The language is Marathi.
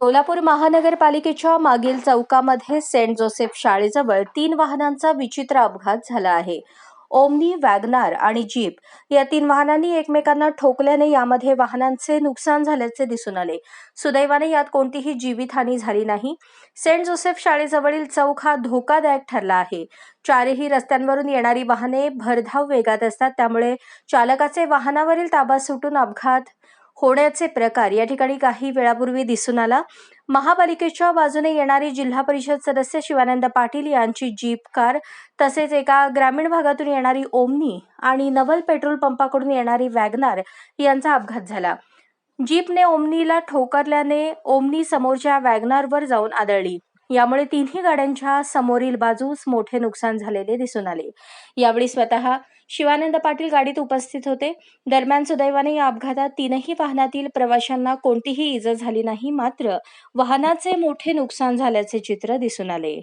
सोलापूर महानगरपालिकेच्या मागील चौकामध्ये सेंट जोसेफ शाळेजवळ तीन वाहनांचा विचित्र अपघात झाला आहे. ओमनी वॅगनार आणि जीप या तीन वाहनांनी एकमेकांना ठोकल्याने यामध्ये वाहनांचे नुकसान झाल्याचे दिसून आले. सुदैवाने यात कोणतीही जीवितहानी झाली नाही. सेंट जोसेफ शाळेजवळील चौक हा धोकादायक ठरला आहे. चारही रस्त्यांवरून येणारी वाहने भरधाव वेगात असतात त्यामुळे चालकाचे वाहनावरील ताबा सुटून अपघात होण्याचे प्रकार. या ठिकाणी काही वेळापूर्वी दिसून आला. महापालिकेच्या बाजूने येणारी जिल्हा परिषद सदस्य शिवानंद पाटील यांची जीप कार तसेच एका ग्रामीण भागातून येणारी ओमनी आणि नवल पेट्रोल पंपाकडून येणारी वॅगनार यांचा अपघात झाला. जीपने ओमनीला ठोकरल्याने ओमनी समोरच्या वॅगनारवर जाऊन आदळली. यामुळे तिन्ही गाड्यांच्या समोरील बाजूस मोठे नुकसान झालेले दिसून आले. यावेळी स्वतः शिवानंद पाटील गाडीत उपस्थित होते. दरम्यान सुदैवाने या अपघातात तीनही वाहनातील प्रवाशांना कोणतीही इजा झाली नाही मात्र वाहनाचे मोठे नुकसान झाल्याचे चित्र दिसून आले.